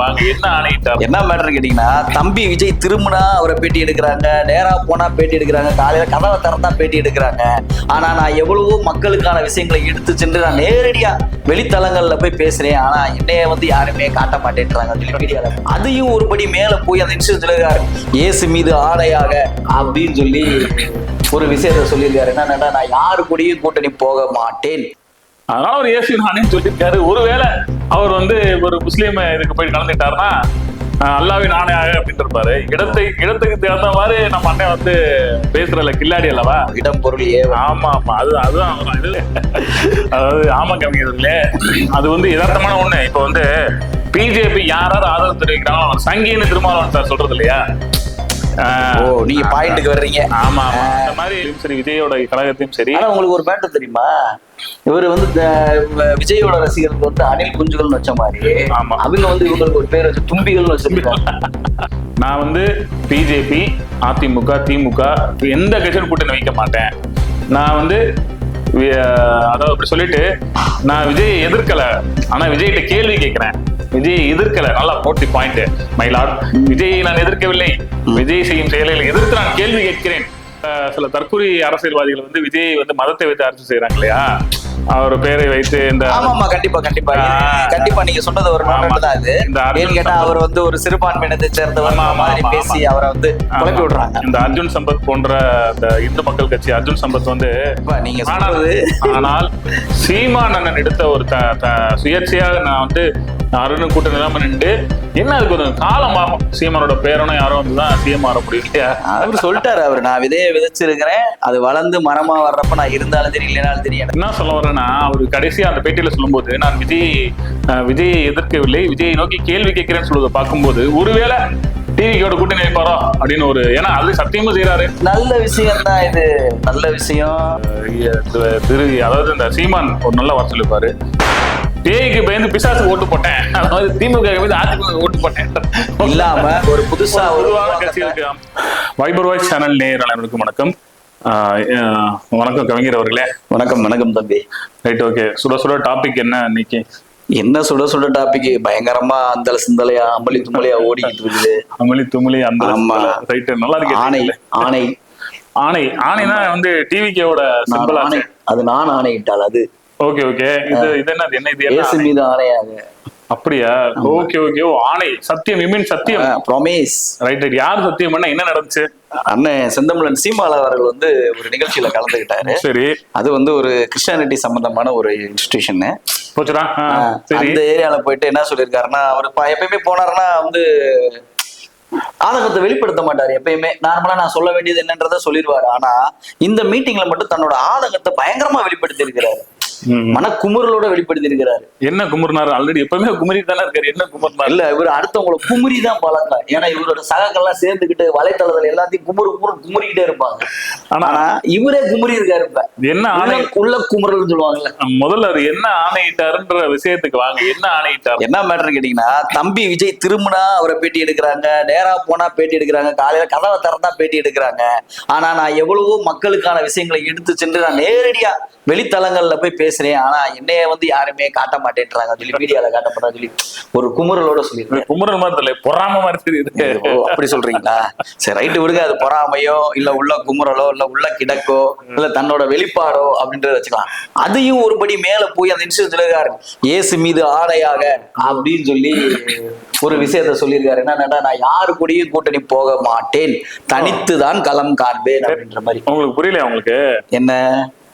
வாங்க என்ன ஆணையிட்டார் என்ன மேட்டர் கேட்டீங்கன்னா தம்பி விஜய் திரும்பினா அவரை பேட்டி எடுக்கிறாங்க நேரா போனா பேட்டி எடுக்கிறாங்க காலையில கதவை திறந்தா பேட்டி எடுக்கிறாங்க. ஆனா நான் எவ்வளவோ மக்களுக்கான விஷயங்களை எடுத்து சென்று நான் நேரடியா வெளித்தளங்கள்ல போய் பேசுறேன். ஆனா என்னைய வந்து யாருமே காட்ட மாட்டேன்றாங்க மீடியால அதையும் ஒருபடி மேல போய் அந்த இன்சிடென்ட் சொல்லியிருக்காரு இயேசு மீது ஆணையாக அப்படின்னு சொல்லி ஒரு விஷயத்த சொல்லியிருக்காரு. என்னன்னா நான் யாரு கூடயும் கூட்டணி போக மாட்டேன். அதனால அவர் இயேசு நானே சொல்லியிருக்காரு. ஒருவேளை அவர் வந்து ஒரு முஸ்லீம் இதுக்கு போய் கலந்துட்டாருன்னா அல்லாவின் ஆணையாக அப்படின்னு இருப்பாரு. இடத்தை இடத்துக்கு தகுந்த மாதிரி நம்ம அண்ணன் வந்து பேசுறல கில்லாடி அல்லவா? இடம் பொருள் ஆமா ஆமா. அது அதுதான் அதாவது ஆமா கவிஞர்களே அது வந்து யதார்த்தமான ஒண்ணு. இப்ப வந்து பிஜேபி யார் யார் ஆதரவு தெரிவிக்கிறாங்களோ சங்கின்னு திருமாவளவன் சார் சொல்றது இல்லையா? ஓ நீங்க பாயிண்ட்டுக்கு வர்றீங்க. ஆமா ஆமா. இந்த மாதிரி சரி விஜயோட கழகத்தையும் சரி. உங்களுக்கு ஒரு மேட்டர் தெரியுமா? இவர் வந்து விஜயோட ரசிகர்கள் வந்து அணில் குஞ்சுகள்னு வச்ச மாதிரி. அவங்க வந்து இவங்களுக்கு ஒரு பேர் வச்சு தும்பிகள்னு வச்சிருக்காங்க. நான் வந்து பிஜேபி அதிமுக திமுக எந்த கட்சியும் கூட்டணி வைக்க மாட்டேன். நான் வந்து அதாவது அப்படி சொல்லிட்டு நான் விஜயை எதிர்க்கல. ஆனா விஜய்கிட்ட கேள்வி கேட்கிறேன் விஜயை எதிர்க்கல. நல்லா போட்டி பாயிண்ட் மயிலாட் விஜயை நான் எதிர்க்கவில்லை. விஜய் செய்யும் செயல்களை எதிர்த்து நான் கேள்வி கேட்கிறேன். சில தற்கொலை அரசியல்வாதிகள் வந்து விஜய் வந்து மதத்தை வைத்து அரசு செய்யறாங்க இல்லையா? அவர் பேரை வைத்து இந்த ஆமா ஆமா கண்டிப்பா கண்டிப்பா. கண்டிப்பா நீங்க சொன்னது ஒரு ஆமா. மேட்டர் தான் ஏன்னு கேட்டா அவர் வந்து ஒரு சிறுபான்மையினத்தை சேர்ந்தவர் மாதிரி பேசி. அவரை வந்து குழப்பி விடுறாங்க இந்த அர்ஜுன் சம்பத் போன்ற இந்த இந்து மக்கள் கட்சி அர்ஜுன் சம்பத் வந்து நீங்க ஆனால் ஆனால் சீமான் அண்ணன் எடுத்த ஒரு சுயேட்சையாக நான் வந்து அருண் கூட்டம் இல்லாம நின்று என்ன அதுக்கு ஒரு காலம் ஆகும் சீமானோட பேரனும் யாரும் வந்து தான் சிஎம் ஆட முடியும் இல்லையா? அவர் சொல்லிட்டாரு அவர் நான் விதைய விதைச்சிருக்கிறேன் அது வளர்ந்து மரமா வர்றப்ப நான் இருந்தாலும் தெரியும் இல்லைனாலும் தெரியும். என்ன சொல்ல வரேன்னா அவர் கடைசியா அந்த பேட்டியில சொல்லும்போது நான் விஜய் விஜயை எதிர்க்கவில்லை விஜயை நோக்கி கேள்வி கேட்கிறேன்னு சொல்லுவதை பார்க்கும்போது ஒருவேளை டிவிக்கோட கூட்டணி வைப்பாரோ? அப்படின்னு ஒரு ஏன்னா அது சத்தியமும் செய்யறாரு நல்ல விஷயம் தான் இது நல்ல விஷயம். திரு அதாவது இந்த சீமான் ஒரு நல்ல வார்த்தை சொல்லிப்பாரு. பேய்க்கு பயந்து பிசாசுக்கு ஓட்டு போட்டேன். அதாவது திமுக பயந்து அதிமுக ஓட்டு போட்டேன். இல்லாம ஒரு புதுசா ஒரு பொதுவான கட்சிகளுக்கு வைபர் வாய்ஸ் சேனல் நேயர் அனைவருக்கும் வணக்கம். வணக்கம் கவிஞர் அவர்களே. வணக்கம் வணக்கம் தம்பி. ரைட் ஓகே சுட சுட டாபிக் என்ன இன்னைக்கு? என்ன சுட சுட டாபிக் பயங்கரமா அந்தல சிந்தலையா அம்பளி தும்பலையா ஓடிக்கிட்டு இருக்குது. அமளி துமளி அந்த. ரைட் நல்லா இருக்கு ஆணை ஆணை. ஆணை ஆணைனா வந்து ஆணை. அது நான் ஆணையிட்டால் அது. Okay okay. இது இது என்னது? என்ன இது என்ன இயேசு? மீது ஆணையாக அப்படியா? Okay okay. ஓ ஆணை. சத்தியம் இமீன் சத்தியம். ப்ரொமேஸ் ரைட் ரைட் யார் சத்தியம்? பண்ண என்ன நடந்துச்சு? அண்ணன் செந்தமிழன் சீமால அவர்கள் வந்து ஒரு நிகழ்ச்சியில கலந்துக்கிட்டாரு சரி. அது வந்து ஒரு கிறிஸ்டியானிட்டி சம்பந்தமான ஒரு இன்ஸ்டிடியூஷன் அந்த ஏரியால போயிட்டு என்ன சொல்லியிருக்காருன்னா அவர் எப்பயுமே போனாருன்னா வந்து ஆதங்கத்தை வெளிப்படுத்த மாட்டாரு எப்பயுமே. நார்மலா நான் சொல்ல வேண்டியது என்னன்றதை சொல்லிடுவாரு ஆனா இந்த மீட்டிங்ல மட்டும் தன்னோட ஆதங்கத்தை பயங்கரமா வெளிப்படுத்தி இருக்கிறாரு. மனக்குமுறலோட வெளிப்படுத்தி இருக்கிறாரு என்ன குமுறினாரு? ஆல்ரெடி எப்பவுமே குமுறி தானே இருக்காரு. என்ன குமுறினாரு? இல்ல இவர் அடுத்தவங்கள குமுறி தான் பழக்கம் ஏன்னா இவரோட சகாக்கள்லாம் சேர்ந்துக்கிட்டு வலைத்தளத்துல எல்லாத்தையும் குமுறு குமுறு குமுறிக்கிட்டே இருப்பாங்க. ஆனா இவரே குமுறி இருக்காரு இப்ப. என்ன ஆணை? உள்ள- குமுறல்னு சொல்லுவாங்கல்ல. முதல்ல அவர் என்ன ஆணையிட்டாருன்ற விஷயத்துக்கு வாங்க. என்ன ஆணையிட்டார்? என்ன மேட்டர் கேட்டீங்கன்னா தம்பி விஜய் திரும்பினா அவரை பேட்டி எடுக்கிறாங்க. நேரா போனா பேட்டி எடுக்கிறாங்க. காலையில கதவை திறந்தா பேட்டி எடுக்கிறாங்க. ஆனா நான் எவ்வளவோ மக்களுக்கான விஷயங்களை எடுத்து சென்று நான் நேரடியா வெளித்தளங்கள்ல போய் பேசுறேன். ஆனா என்னைய வந்து யாருமே காட்ட மாட்டேன்றாங்க சொல்லி மீடியால காட்டப்படுறா சொல்லி ஒரு குமுறலோட சொல்லியிருக்கேன் குமுறல் மாதிரி தெரியல பொறாம மாதிரி தெரியுது. அப்படி சொல்றீங்களா? சரி ரைட்டு விடுங்க. அது பொறாமையோ இல்ல உள்ள குமுறலோ இல்ல உள்ள கிடக்கோ இல்ல தன்னோட வெளிப்பாடோ அப்படின்றத வச்சுக்கலாம். அதையும் ஒருபடி மேல போய் அந்த இன்சிடென்ட் சொல்லியிருக்காரு இயேசு மீது ஆடையாக அப்படின்னு சொல்லி ஒரு விஷயத்த சொல்லியிருக்காரு. என்னன்னா நான் யாரு கூடயும் கூட்டணி போக மாட்டேன். தனித்து தான் களம் காண்பேன் அப்படின்ற மாதிரி. உங்களுக்கு புரியல உங்களுக்கு? என்ன?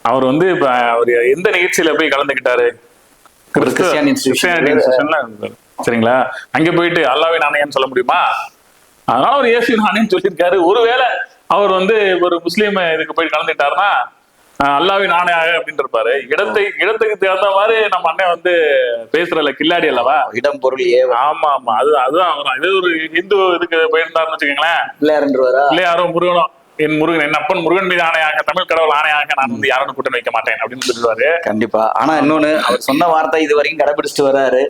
அவர் வந்து இப்ப அவர் எந்த நிகழ்ச்சியில போய் கலந்துக்கிட்டாரு? ஒரு. சரிங்களா? அங்க போயிட்டு அல்லாவே நாணயம்னு சொல்ல முடியுமா? அதனால அவர் இயேசு நாணயம் சொல்லியிருக்காரு. ஒருவேளை அவர் வந்து ஒரு முஸ்லீம் இதுக்கு போய் கலந்துட்டாருன்னா அல்லாவின் ஆணையாக அப்படின்னு இருப்பாரு இடத்தை இடத்துக்கு தகுந்த மாதிரி நம்ம அண்ணன் வந்து பேசுறல கில்லாடி அல்லவா? இடம் பொருள் ஆமா ஆமா. அது அதுதான் அவர் இது ஒரு இந்து இதுக்கு போயிருந்தாருன்னு வச்சுக்கோங்களேன். பிள்ளையாருன்றவரா? பிள்ளையாரோ முருகனோ என் முருகன் என் அப்பன் முருகன் மீது ஆணையாக தமிழ் கடவுள் ஆணையாக நான் வந்து யாரும் கூட்டம் வைக்க மாட்டேன் அப்படின்னு சொல்லுவாரு கண்டிப்பா. ஆனா இன்னொன்னு அவர் சொன்ன வார்த்தை இது வரைக்கும் கடைபிடிச்சிட்டு வராரு.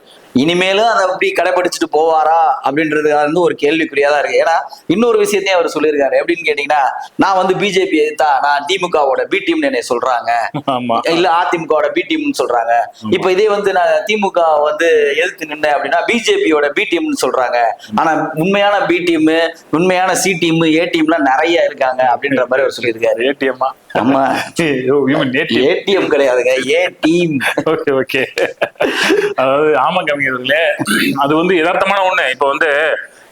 இனிமேலும் அதை அப்படி கடைபிடிச்சிட்டு போவாரா அப்படின்றது வந்து ஒரு கேள்விக்குறியா தான் இருக்கு. ஏன்னா இன்னொரு விஷயத்தையும் அவர் சொல்லியிருக்காரு. எப்படின்னு கேட்டீங்கன்னா நான் வந்து பிஜேபி எதிர்த்தா நான் திமுகவோட பி டீம்னு என்னை சொல்றாங்க. இல்ல அதிமுகவோட பி டீம்னு சொல்றாங்க. இப்ப இதே வந்து நான் திமுக வந்து எதிர்த்து நின்றேன் அப்படின்னா பிஜேபியோட பி டீம்னு சொல்றாங்க. ஆனா உண்மையான பி டீம் உண்மையான சி டீம் ஏ டீம்லாம் நிறைய இருக்காங்க அப்படின்ற மாதிரி அவர் சொல்லியிருக்காரு. ஏடிஎம்மா ஆமா ஏடிஎம் ஏடிஎம் கிடையாதுங்க ஏ டீம். Okay okay. அதாவது ஆமா கவிஞர்களே அது வந்து யதார்த்தமான ஒண்ணு. இப்ப வந்து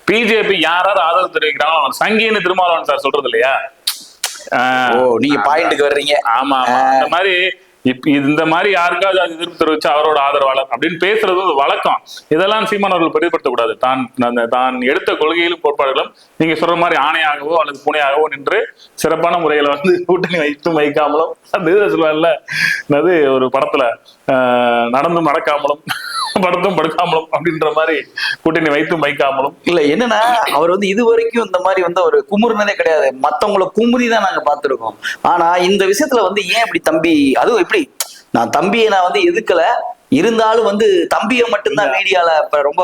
பிஜேபி யார் யார் ஆதரவு தெரிவிக்கிறாங்களோ அவன் சங்கின்னு திருமாவளவன் சார் சொல்றது இல்லையா ஓ நீங்க பாயிண்ட்டுக்கு வர்றீங்க. ஆமா ஆமா. அந்த மாதிரி இப்ப இந்த மாதிரி யாருக்காவது அது எதிர்ப்பு தெரிவிச்சு அவரோட ஆதரவாளர் அப்படின்னு பேசுறது ஒரு வழக்கம். இதெல்லாம் சீமான் அவர்கள் பெரிதுபடுத்தக்கூடாது தான் அந்த தான் எடுத்த கொள்கையிலும் கோட்பாடுகளும் நீங்க சொல்ற மாதிரி ஆணையாகவோ அல்லது புனையாகவோ நின்று சிறப்பான முறையில வந்து கூட்டணி வைத்தும் வைக்காமலும் அந்த சொல்லுவாங்கல்ல அது ஒரு படத்துல ஆஹ், நடந்தும் நடக்காமலும் படுத்தும் படுக்காமலும் அப்படின்ற மாதிரி கூட்டணி வைத்தும் வைக்காமலும். இல்ல என்னன்னா அவர் வந்து இது வரைக்கும் இந்த மாதிரி வந்து ஒரு குமுறுனதே கிடையாது. மத்தவங்கள குமுறி தான் நாங்க பார்த்திருக்கோம். ஆனா இந்த விஷயத்துல வந்து ஏன் இப்படி தம்பி அதுவும் எப்படி நான் தம்பியை நான் வந்து எதுக்கல இருந்தாலும் வந்து தம்பியை மட்டும்தான் மீடியால இப்ப ரொம்ப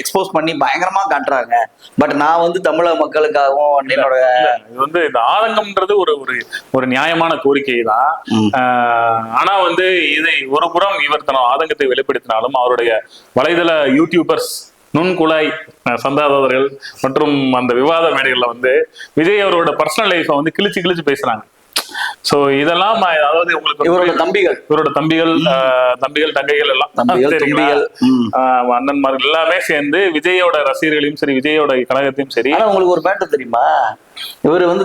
எக்ஸ்போஸ் பண்ணி பயங்கரமா காட்டுறாங்க. பட் நான் வந்து தமிழக மக்களுக்காகவும் என்னோட இது வந்து இந்த ஆதங்கம்ன்றது ஒரு ஒரு ஒரு நியாயமான கோரிக்கை தான் ஆனா வந்து இதை ஒரு புறம் இவர் தன் ஆதங்கத்தை வெளிப்படுத்தினாலும் அவருடைய வலைதள யூடியூபர்ஸ் நுண்குழாய் சந்தாதாரர்கள் மற்றும் அந்த விவாத மேடைகள்ல வந்து விஜய் அவரோட பர்சனல் லைஃப்பை வந்து கிழிச்சு கிழிச்சு பேசுறாங்க. சோ இதெல்லாம் அதாவது உங்களுக்கு இவரோட தம்பிகள். இவரோட தம்பிகள் தம்பிகள் தங்கைகள் எல்லாம். தம்பிகள் அண்ணன்மார்கள் எல்லாமே சேர்ந்து விஜயோட ரசிகர்களையும் சரி விஜயோட கழகத்தையும் சரி. ஆனா உங்களுக்கு ஒரு மேட்டர் தெரியுமா? இவர் வந்து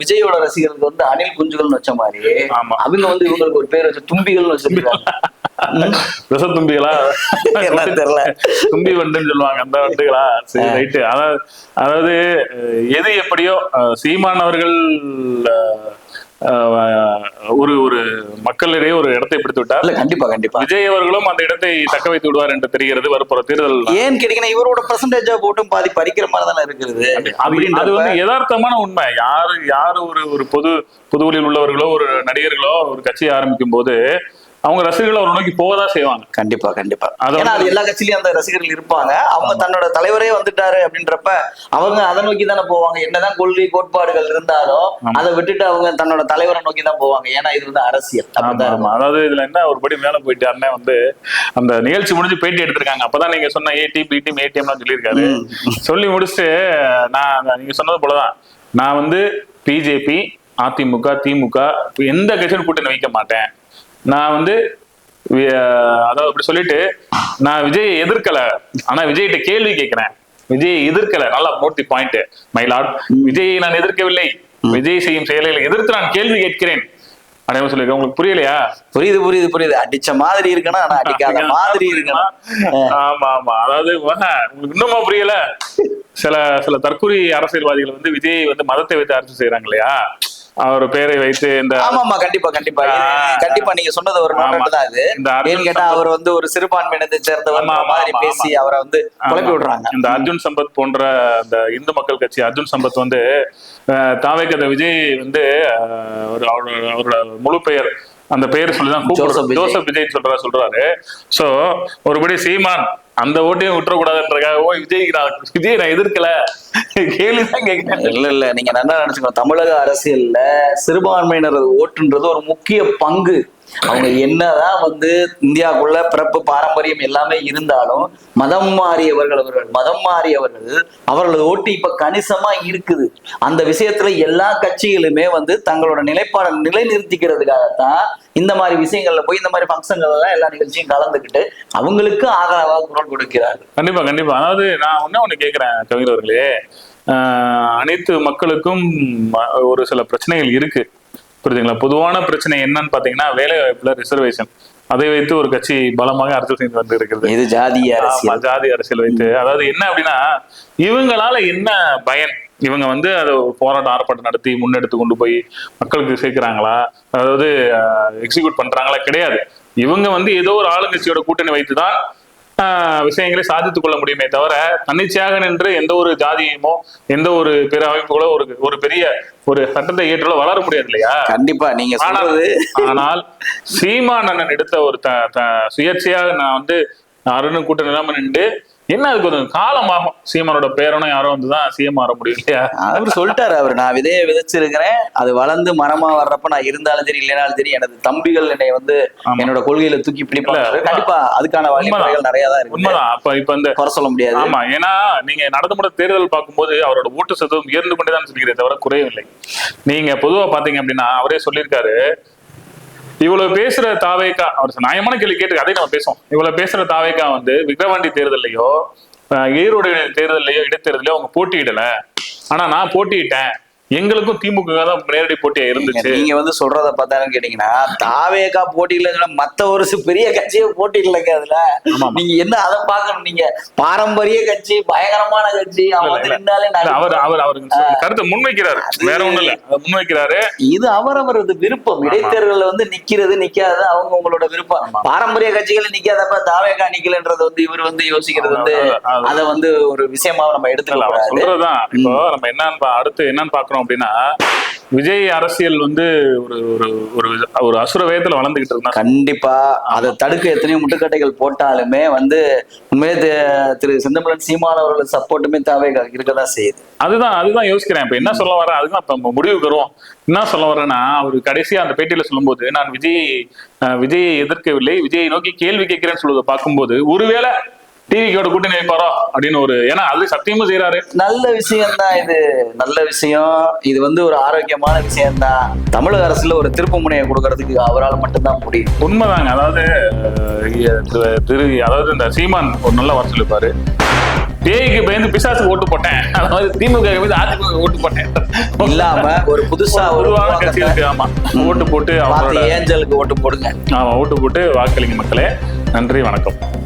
விஜயோட ரசிகர்களுக்கு வந்து அணில் குஞ்சுகள்னு வச்ச மாதிரி ஆமா. அவங்க வந்து இவங்களுக்கு ஒரு பேர் வச்சு தும்பிகள்னு வச்சிருக்காங்க. விஷ தும்பிகளா? தெரியல. தும்பி வண்டுன்னு சொல்லுவாங்க அந்த வண்டுகளா? சரி ரைட்டு. அதாவது அதாவது எது எப்படியோ அஹ், ஒரு ஒரு மக்களிடையே ஒரு இடத்தை பிடித்து விட்டார். இல்ல கண்டிப்பா கண்டிப்பா. விஜய் அவர்களும் அந்த இடத்தை தக்க வைத்து விடுவார் என்று தெரிகிறது வரப்போற தேர்தல் ஏன்னு கேட்டீங்கன்னா இவரோட பர்சன்டேஜா போட்டும் பாதி பறிக்கிற மாதிரி தானே இருக்குது. அது வந்து யதார்த்தமான உண்மை. யாரு யாரு ஒரு ஒரு பொது பொதுவெளியில் உள்ளவர்களோ ஒரு நடிகர்களோ ஒரு கட்சியை ஆரம்பிக்கும் போது அவங்க ரசிகர்கள் அவர் நோக்கி போகதான் செய்வாங்க கண்டிப்பா கண்டிப்பா ஏன்னா அது எல்லா கட்சியிலயும் அந்த ரசிகர்கள் இருப்பாங்க அவங்க தன்னோட தலைவரே வந்துட்டாரு அப்படின்றப்ப அவங்க அதை நோக்கி தானே போவாங்க என்னதான் கொள்கை கோட்பாடுகள் இருந்தாலும் அதை விட்டுட்டு அவங்க தன்னோட தலைவரை நோக்கி தான் போவாங்க ஏன்னா இது வந்து அரசியல் அதாவது இதுல என்ன ஒரு படி மேல போயிட்டு அண்ணன் வந்து அந்த நிகழ்ச்சி முடிஞ்சு பேட்டி எடுத்திருக்காங்க அப்பதான் நீங்க சொன்ன ஏடி பிடிஎம் ஏடிஎம்லாம் சொல்லியிருக்காரு சொல்லி முடிச்சுட்டு நான் நீங்க சொன்னது போலதான் நான் வந்து பிஜேபி அதிமுக திமுக எந்த கட்சியும் கூட்டணி வைக்க மாட்டேன் நான் வந்து அதாவது அப்படி சொல்லிட்டு நான் விஜயை எதிர்க்கல. ஆனா விஜய்கிட்ட கேள்வி கேட்கிறேன். விஜயை எதிர்க்கல. நல்லா மூர்த்தி பாயிண்ட் மயிலாட் விஜயை நான் எதிர்க்கவில்லை. விஜய் செய்யும் செயல்களை எதிர்த்து நான் கேள்வி கேட்கிறேன். அடையாளம் சொல்லியிருக்கேன். உங்களுக்கு புரியலையா? புரியுது புரியுது புரியுது. அடிச்ச மாதிரி இருக்கணும் ஆனா அடிக்காத மாதிரி இருக்கணும். ஆமா ஆமா அதாவது உங்களுக்கு இன்னுமா புரியல? சில சில தற்கொலை அரசியல்வாதிகள் வந்து விஜய் வந்து மதத்தை வைத்து அரசு செய்யறாங்க இல்லையா? அவர் பேரை வைத்து இந்த ஆமா ஆமா கண்டிப்பா கண்டிப்பா கண்டிப்பா நீங்க சொன்னது ஒரு. நோட்டு தான் அர்ஜுன் ஏன்னு கேட்டா அவர் வந்து ஒரு சிறுபான்மையினத்தை சேர்ந்தவர் மாதிரி பேசி. அவரை வந்து குழப்பி. விடுறாங்க இந்த அர்ஜுன் சம்பத் போன்ற இந்த இந்து மக்கள் கட்சி அர்ஜுன் சம்பத் வந்து தாவேக்கத விஜய் வந்து அவரோட முழு பெயர் அந்த பெயர் சொல்லிதான் விஜய். ஜோசப் விஜய் சொல்றா சொல்றாரு சோ ஒருபடி சீமான் அந்த ஓட்டையும் விட்டுறக்கூடாதுன்றக்காகவோ ஓ விஜய் நான் விஜய் நான் எதிர்க்கல. கேள்விதான் கேட்கிறேன். இல்ல இல்ல நீங்க நல்லா நினைச்சுக்கணும் தமிழக அரசியல்ல சிறுபான்மையினர் ஓட்டுன்றது ஒரு முக்கிய பங்கு. அவங்க என்னதான் வந்து இந்தியாவுக்குள்ள பிறப்பு பாரம்பரியம் எல்லாமே இருந்தாலும் மதம் மாறியவர்கள் அவர்கள் மதம் மாறியவர்கள் அவர்களது ஓட்டு இப்ப கணிசமா இருக்குது. அந்த விஷயத்துல எல்லா கட்சிகளுமே வந்து தங்களோட நிலைப்பாட நிலைநிறுத்திக்கிறதுக்காகத்தான் இந்த மாதிரி விஷயங்கள்ல போய் இந்த மாதிரி ஃபங்க்ஷன்கள் எல்லாம் எல்லா நிகழ்ச்சியும் கலந்துக்கிட்டு அவங்களுக்கு ஆதரவாக குரல் கொடுக்கிறார் கண்டிப்பா கண்டிப்பா. அதாவது நான் ஒண்ணு ஒண்ணு கேக்குறேன் கவிஞர் அவர்களே. ஆஹ் அனைத்து மக்களுக்கும் ஒரு சில பிரச்சனைகள் இருக்கு. புரியுதுங்களா? பொதுவான பிரச்சனை என்னன்னு பாத்தீங்கன்னா வேலை வாய்ப்புல ரிசர்வேஷன் அதை வைத்து ஒரு கட்சி பலமாக அரசியல் செய்து வந்து இருக்கிறது. இது ஆமா, அரசியல். ஜாதி அரசியல் வைத்து. அதாவது என்ன அப்படின்னா இவங்களால என்ன பயன்? இவங்க வந்து அதை போராட்டம் ஆர்ப்பாட்டம் நடத்தி முன்னெடுத்து கொண்டு போய் மக்களுக்கு சேர்க்கிறாங்களா? அதாவது எக்ஸிக்யூட் பண்றாங்களா? கிடையாது. இவங்க வந்து ஏதோ ஒரு ஆளுங்கட்சியோட கூட்டணி வைத்துதான் ஆஹ், விஷயங்களை சாதித்துக் கொள்ள முடியுமே தவிர தன்னிச்சையாக நின்று எந்த ஒரு ஜாதியுமோ எந்த ஒரு பிற அமைப்புகளோ ஒரு ஒரு பெரிய ஒரு சட்டத்தை ஏற்றுல வளர முடியாது இல்லையா? கண்டிப்பா நீங்க சொல்றது. ஆனால் சீமான் அண்ணன் எடுத்த ஒரு சுயேட்சையாக நான் வந்து யாருன்னு கூட்டணி இல்லாம நின்று என்ன அதுக்கு கொஞ்சம் காலம் ஆகும்? சீமானோட பேரனும் யாரும் வந்துதான் சிஎம் ஆற முடியும் இல்லையா? அவர் சொல்லிட்டாரு அவர் நான் விதையை விதைச்சிருக்கிறேன் அது வளர்ந்து மரமா வர்றப்ப நான் இருந்தாலும் சரி இல்லைனாலும் சரி எனது தம்பிகள் என்னை வந்து. என்னோட கொள்கையில தூக்கி பிடிப்பாங்க. கண்டிப்பா அதுக்கான வழிமுறைகள் நிறைய தான் இருக்கு. உண்மைதான். அப்ப இப்ப இந்த குறை சொல்ல முடியாது. ஆமா ஏன்னா நீங்க நடந்து முடிந்த தேர்தல் பார்க்கும்போது அவரோட ஓட்டு சதவீதம் உயர்ந்து கொண்டே தான் சொல்கிறே தவிர குறையவில்லை நீங்க பொதுவா பாத்தீங்க அப்படின்னா அவரே சொல்லியிருக்காரு இவ்வளவு பேசுற தாவேக்கா அவர் நியாயமான கேள்வி கேட்டு அதே நம்ம பேசுவோம். இவ்வளவு பேசுற தாவேக்கா வந்து விக்ரவாண்டி தேர்தல்லையோ ஈரோடு தேர்தலையோ இடைத்தேர்தலையோ அவங்க போட்டியிடல. ஆனா நான் போட்டியிட்டேன். எங்களுக்கும் திமுக தான் நேரடி போட்டியா இருந்துச்சு. நீங்க வந்து சொல்றத பார்த்தாலும் கேட்டீங்கன்னா தாவேக்கா போட்டி இல்லைன்னா மத்த ஒரு பெரிய கட்சியே போட்டி இல்லைங்க அதுல. நீங்க என்ன அதை பார்க்கணும்? நீங்க பாரம்பரிய கட்சி பயங்கரமான கட்சி அவர் அவர் அவருக்கு கருத்தை முன்வைக்கிறாரு. வேற ஒண்ணும் இல்ல. முன்வைக்கிறாரு. இது அவரவரது விருப்பம். இடைத்தேர்தல்ல வந்து நிக்கிறது நிக்காது. அவங்க உங்களோட விருப்பம். பாரம்பரிய கட்சிகள் நிக்காதப்ப தாவேக்கா நிக்கலன்றது வந்து இவர் வந்து யோசிக்கிறது வந்து அது- வந்து ஒரு விஷயமா நம்ம இல்ல, எடுத்துக்க அவர் கூடாது சொல்றதுதான். இப்போ நம்ம என்னன்னு அடுத்து என்னன்னு பாக்குறோம் அப்படின்னா விஜய் அரசியல் வந்து ஒரு ஒரு ஒரு ஒரு அசுர வேகத்துல வளர்ந்துகிட்டு இருந்தா கண்டிப்பா. அதை தடுக்க எத்தனையோ முட்டுக்கட்டைகள் போட்டாலுமே வந்து உண்மையிலே திரு செந்தமிழன் சீமான் அவர்கள் சப்போர்ட்டுமே தாவே இருக்கதான் செய்யுது. அதுதான் அதுதான் யோசிக்கிறேன். இப்ப என்ன சொல்ல வரேன்? அதுதான் இப்ப முடிவுக்கு வருவோம் என்ன சொல்ல வரேன்னா அவர் கடைசியா அந்த பேட்டியில சொல்லும்போது நான் விஜய் விஜயை எதிர்க்கவில்லை. விஜயை நோக்கி கேள்வி கேட்கிறேன்னு சொல்லுவதை பார்க்கும்போது ஒருவேளை டிவிக்கோட கூட்டணி வைப்பாரோ? அப்படின்னு ஒரு ஏன்னா அது சத்தியமும் செய்யறாரு நல்ல விஷயம் தான் இது. நல்ல விஷயம். இது வந்து ஒரு ஆரோக்கியமான விஷயம் தான் தமிழக அரசுல ஒரு திருப்பு முனையை கொடுக்கறதுக்கு அவரால் மட்டும்தான் முடியும். உண்மைதாங்க. அதாவது திரு- அதாவது இந்த சீமான் ஒரு நல்ல வார்த்தை சொல்லிப்பாரு. பேய்க்கு பயந்து பிசாசுக்கு ஓட்டு போட்டேன். அதாவது திமுக பயந்து அதிமுக ஓட்டு போட்டேன். இல்லாம ஒரு புதுசா ஒரு உருவாக்கத்தை கட்சிகளுக்கு ஆமா. ஓட்டு போட்டு ஏஞ்சலுக்கு ஓட்டு போடுங்க. ஆமா ஓட்டு போட்டு வாக்களிங்க மக்களே. நன்றி வணக்கம்.